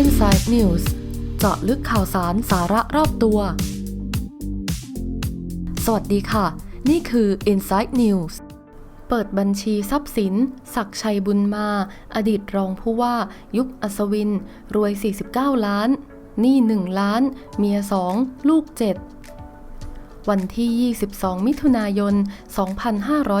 Inside News เจาะลึกข่าวสารสาระรอบตัว สวัสดีค่ะ นี่คือ Inside News เปิดบัญชีทรัพย์สิน ศักชัยบุญมา อดีตรองผู้ว่า ยุคอัศวิน รวย 49 ล้าน หนี้ 1 ล้าน เมีย 2 ลูก 7 วันที่ 22 มิถุนายน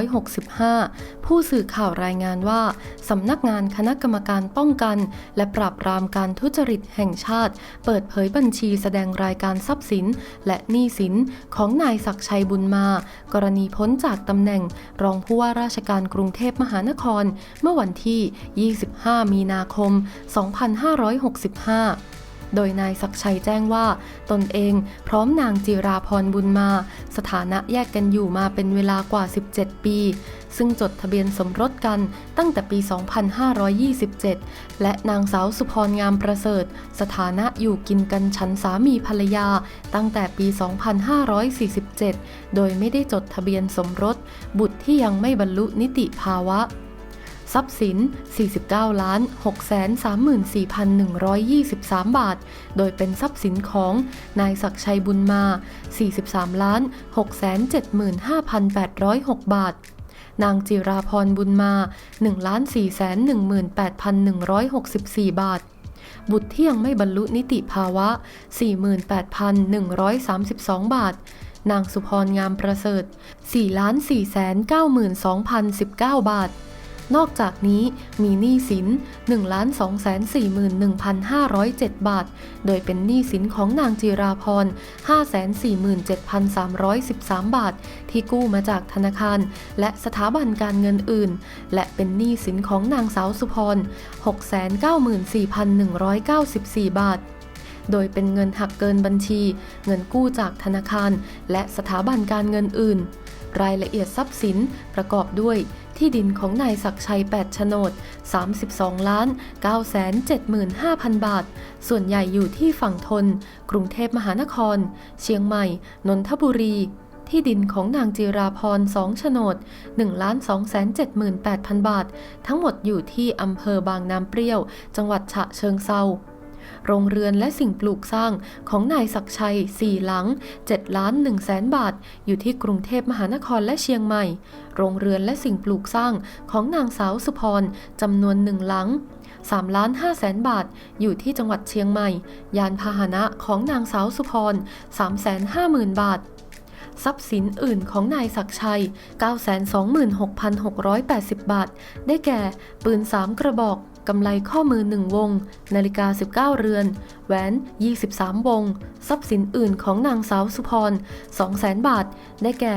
2565 ผู้สื่อข่าวรายงานว่า สำนักงานคณะกรรมการป้องกัน และปราบปรามการทุจริตแห่งชาติ เปิดเผยบัญชีแสดงรายการทรัพย์สิน และหนี้สินของนายศักชัยบุญมา กรณีพ้นจากตำแหน่ง รองผู้ว่าราชการกรุงเทพมหานคร เมื่อวันที่ 25 มีนาคม 2565 โดยนายศักชัยแจ้งว่า ตนเองพร้อมนางจิราพรบุญมา สถานะแยกกันอยู่มาเป็นเวลากว่า 17 ปี ซึ่งจดทะเบียนสมรสกันตั้งแต่ปี 2527 และนางสาวสุพรงามประเสริฐ สถานะอยู่กินกันฉันสามีภรรยา ตั้งแต่ปี 2547 โดยไม่ได้จดทะเบียนสมรส บุตรที่ยังไม่บรรลุนิติภาวะ ทรัพย์สิน 49ล้าน634,123 บาท โดยเป็นทรัพย์สินของนายศักชัยบุญมา 43ล้าน675,806 บาทนางจิราพรบุญมา1ล้าน418,164 บาท บุตรที่ยังไม่บรรลุนิติภาวะ 48,132 บาท นางสุพรงามประเสริฐ4 4 9 2 0 1 9 บาท นอกจากนี้มีหนี้สิน 1,241,507 บาท โดยเป็นหนี้สินของนางจิราพร 547,313 บาท ที่กู้มาจากธนาคาร และสถาบันการเงินอื่น และเป็นหนี้สินของนางสาวสุพร 694,194 บาทโดยเป็นเงินหักเกินบัญชี เงินกู้จากธนาคาร และสถาบันการเงินอื่น รายละเอียดทรัพย์สินประกอบด้วย ที่ดินของนายศักชัย 8 โฉนด 32 ล้าน 975,000 บาท ส่วนใหญ่อยู่ที่ฝั่งทน กรุงเทพมหานคร เชียงใหม่ นนทบุรี ที่ดินของนางจิราพร2โฉนด1ล้าน278,000 บาท ทั้งหมดอยู่ที่อำเภอบางน้ำเปรี้ยว จังหวัดฉะเชิงเซา โรงเรือนและสิ่งปลูกสร้างของนายศักชัย 4 หลัง 7 ล้าน1แสนบาท อยู่ที่กรุงเทพมหานครและเชียงใหม่ โรงเรือนและสิ่งปลูกสร้างของนางสาวสุพรจำนวนหนึ่งหลัง3ล้าน5แสนบาท อยู่ที่จังหวัดเชียงใหม่ ยานพาหนะของนางสาวสุพร3แสน5หมื่นบาท ทรัพย์สินอื่นของนายศักชัย 926,680 บาท ได้แก่ ปืน 3 กระบอก กำไลข้อมือ 1 วง นาฬิกา 19 เรือน แหวน 23 วง ทรัพย์สินอื่นของนางสาวสุพร 200,000 บาท ได้แก่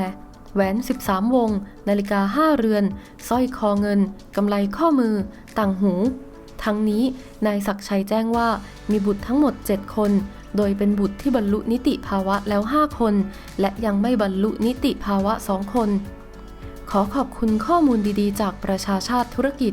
แหวน 13 วง นาฬิกา 5 เรือน สร้อยคอเงิน กำไลข้อมือ ต่างหู ทั้งนี้ นายศักชัยแจ้งว่า มีบุตรทั้งหมด 7 คน โดยเป็นบุตรที่บรรลุนิติภาวะแล้ว 5 คน และยังไม่บรรลุนิติภาวะ 2 คน ขอขอบคุณข้อมูลดีๆ จากประชาชาติธุรกิจ